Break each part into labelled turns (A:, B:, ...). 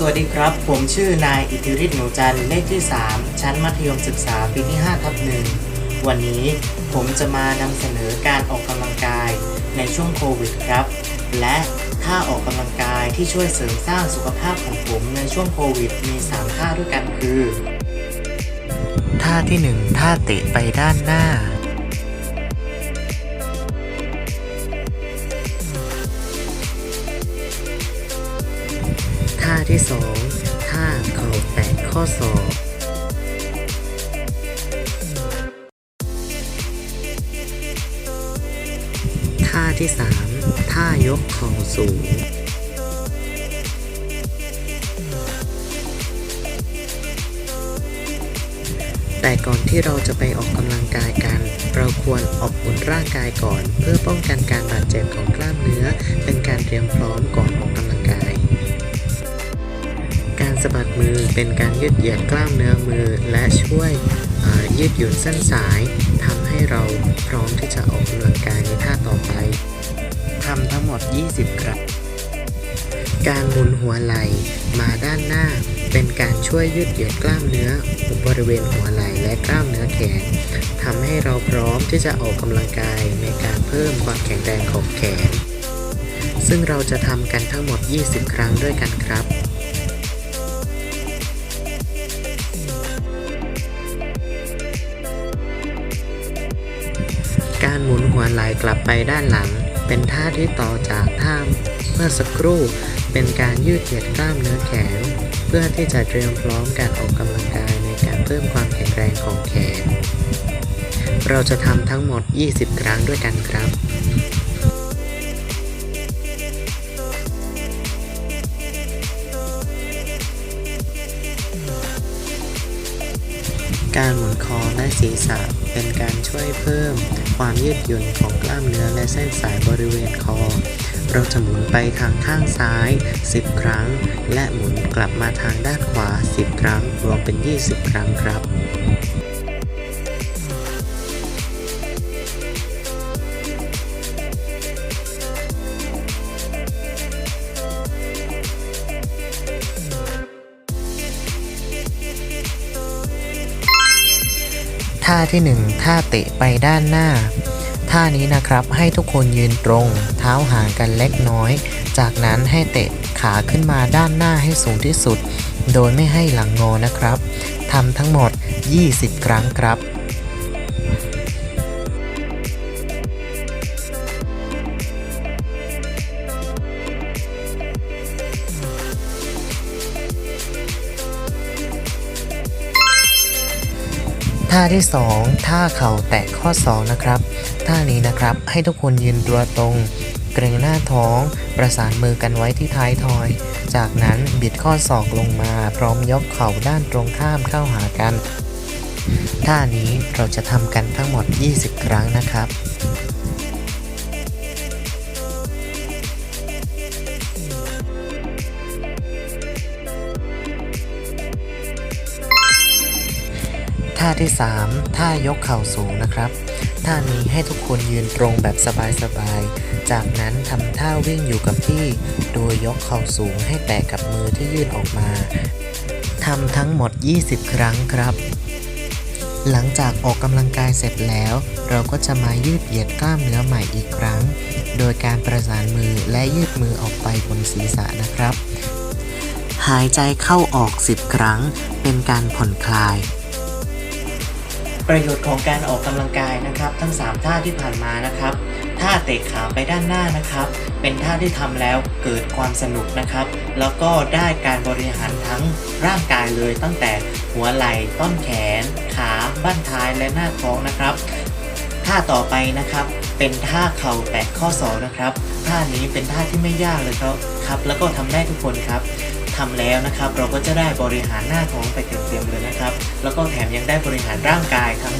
A: สวัสดีครับ ผมชื่อนายอิทธิฤทธิ์หนูจันเลขที่ 3 ชั้นมัธยมศึกษาปีที่5ทับหนึ่งวันนี้ผมจะมานำเสนอการออกกำลังกายในช่วงโควิดครับ และท่าออกกำลังกายที่ช่วยเสริมสร้างสุขภาพของผมในช่วงโควิดมี 3 ท่าด้วยกันคือ ท่าที่ 1 ท่าเตะไปด้านหน้า ท่าที่สองท่าเขาแตะข้อศอกท่าที่สามท่ายกเข่าสูง แต่ก่อนที่เราจะไปออกกำลังกายกัน เราควรอบอุ่นร่างกายก่อน เพื่อป้องกันการบาดเจ็บของกล้ามเนื้อ เป็นการเตรียมพร้อมก่อนออก สะบัดมือเป็นการยืดเหยียดกล้ามเนื้อมือและช่วยยืดหยุ่นเส้นสายทำให้เราพร้อมที่จะออกกำลังกายในท่าต่อไปทำทั้งหมด 20 ครั้งการหมุนหัวไหล่มาด้านหน้า เป็นการช่วยยืดเหยียดกล้ามเนื้อบริเวณหัวไหล่และกล้ามเนื้อแขนทำให้เราพร้อมที่จะออกกำลังกายในการเพิ่มความแข็งแรงของแขน ซึ่งเราจะทำกันทั้งหมด 20 ครั้งด้วยกันครับ การหมุนหัวไหล่กลับไปด้านหลัง เป็นท่าที่ต่อจากท่าเมื่อสักครู่ เป็นการยืดเหยียดกล้ามเนื้อแขน เพื่อที่จะเตรียมพร้อมการออกกำลังกายในการเพิ่มความแข็งแรงของแขน เราจะทำทั้งหมด 20 ครั้งด้วยกันครับ การหมุนคอและศีรษะเป็นการช่วยเพิ่มความยืดหยุ่นของกล้ามเนื้อและเส้นสายบริเวณคอ เราจะหมุนไปทางข้างซ้าย 10 ครั้ง และหมุนกลับมาทางด้านขวา 10 ครั้ง รวมเป็น 20 ครั้งครับ ท่าที่ 1 ท่าเตะไปด้านหน้า ท่านี้นะครับให้ทุกคนยืนตรง เท้าห่างกันเล็กน้อย จากนั้นให้เตะขาขึ้นมาด้านหน้าให้สูงที่สุด โดยไม่ให้หลังงอนะครับทำทั้งหมด 20 ครั้งครับ ท่าที่ 2 ท่าเข่าแตะข้อ 2 นะครับ ท่านี้นะครับให้ทุกคนยืนตัวตรง เกรงหน้าท้อง ประสานมือกันไว้ที่ท้ายทอย จากนั้นบิดข้อศอกลงมา พร้อมยกเข่าด้านตรงข้ามเข้าหากัน ท่านี้เราจะทำกันทั้งหมด 20 ครั้งนะครับาที่ 3 ท่ายกเข่าสูงนะครับ ท่านี้ให้ทุกคนยืนตรงแบบสบายๆ จากนั้นทำท่าวิ่งอยู่กับที่ โดยยกเข่าสูงให้แตะกับมือที่ยื่นออกมาทำทั้งหมด 20 ครั้งครับ หลังจากออกกำลังกายเสร็จแล้ว เราก็จะมายืดเหยียดกล้ามเนื้อใหม่อีกครั้ง โดยการประสานมือและยืดมือออกไปบนศีรษะนะครับ หายใจเข้าออก 10 ครั้ง เป็นการผ่อนคลาย ประโยชน์ของการออกกำลังกายนะครับ ทั้ง 3 ท่าที่ผ่านมานะครับ ท่าเตะขาไปด้านหน้านะครับ เป็นท่าที่ทำแล้วเกิดความสนุกนะครับ แล้วก็ได้การบริหารทั้งร่างกายเลยตั้งแต่หัวไหล่ต้นแขน ขาบั้นท้ายและหน้าท้องนะครับท่าต่อไปนะครับเป็นท่าเข่าแตะข้อศอกนะครับท่านี้เป็นท่าที่ไม่ยากเลยครับครับแล้วก็ทำได้ทุกคนครับทำแล้วนะครับเราก็จะได้บริหารหน้าท้องไปเต็มๆเลยนะครับ แล้วก็แถมยังได้บริหารร่างกายทั้ง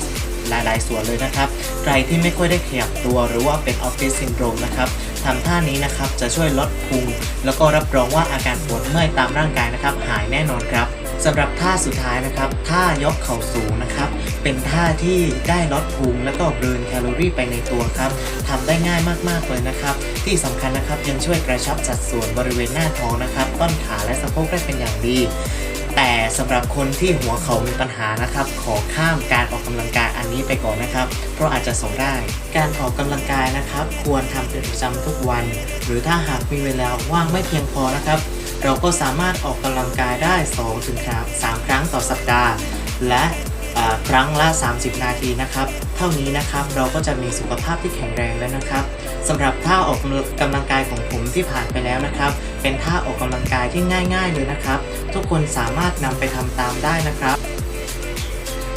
A: หลายๆ ส่วนเลยนะครับ ใครที่ไม่ค่อยได้ขยับตัวหรือว่าเป็นออฟฟิศซินโดรมนะครับทำท่านี้นะครับจะช่วยลดพุงแล้วก็รับรองว่าอาการปวดเมื่อยตามร่างกายนะครับ หายแน่นอนครับสำหรับท่าสุดท้ายนะครับท่ายกเข่าสูงนะครับ เป็นท่าที่ได้ลดพุงแล้วก็เบิร์นแคลอรี่ไปในตัวครับทำได้ง่ายมากๆเลยนะครับ ที่สำคัญนะครับยังช่วยกระชับสัดส่วนบริเวณหน้าท้องนะครับ ต้นขาและสะโพกได้เป็นอย่างดี แต่สำหรับคนที่หัวเขามีปัญหานะครับ ขอข้ามการออกกำลังกายอันนี้ไปก่อนนะครับ เพราะอาจจะส่งได้ การออกกำลังกายนะครับ ควรทำเป็นประจำทุกวัน หรือถ้าหากมีเวลาว่างไม่เพียงพอนะครับ เราก็สามารถออกกำลังกายได้2ถึง3ครั้งต่อสัปดาห์ และ ครั้งละ 30 นาทีนะครับ เท่านี้นะครับเราก็จะมีสุขภาพที่แข็งแรงแล้วนะครับสำหรับท่าออกกำลังกายของผมที่ผ่านไปแล้วนะครับ เป็นท่าออกกำลังกายที่ง่าย ๆ เลยนะครับ ทุกคนสามารถนำไปทำตามได้นะครับ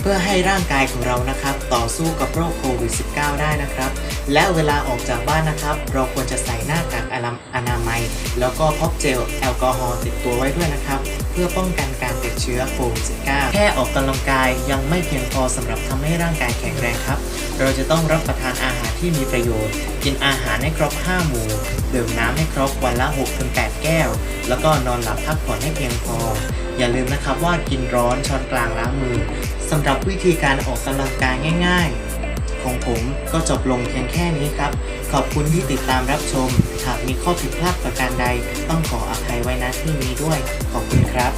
A: เพื่อให้ร่างกายของเรานะครับ ต่อสู้กับโรคโควิด -19 ได้นะครับ และเวลาออกจากบ้านนะครับ เราควรจะใส่หน้ากากอนาอนามัย แล้วก็พกเจลแอลกอฮอล์ติดตัวไว้ด้วยนะครับ เพื่อป้องกันการติดเชื้อโควิด -19 แค่ออกกำลังกายยังไม่เพียงพอสำหรับทำให้ร่างกายแข็งแรงครับ เราจะต้องรับประทานอาหารที่มีประโยชน์ กินอาหารให้ครบ 5 หมู่ดื่มน้ำให้ครบวันละ 6-8 แก้ว แล้วก็นอนหลับพักผ่อนให้เพียงพอ อย่าลืมนะครับว่ากินร้อนช้อนกลางล้างมือ สำหรับวิธีการออกกำลังกายง่าย ๆ ของผมก็จบลงเพียงแค่นี้ครับ ขอบคุณที่ติดตามรับชม หากมีข้อผิดพลาดประการใด ต้องขออภัยไว้ณที่นี้ด้วย ขอบคุณครับ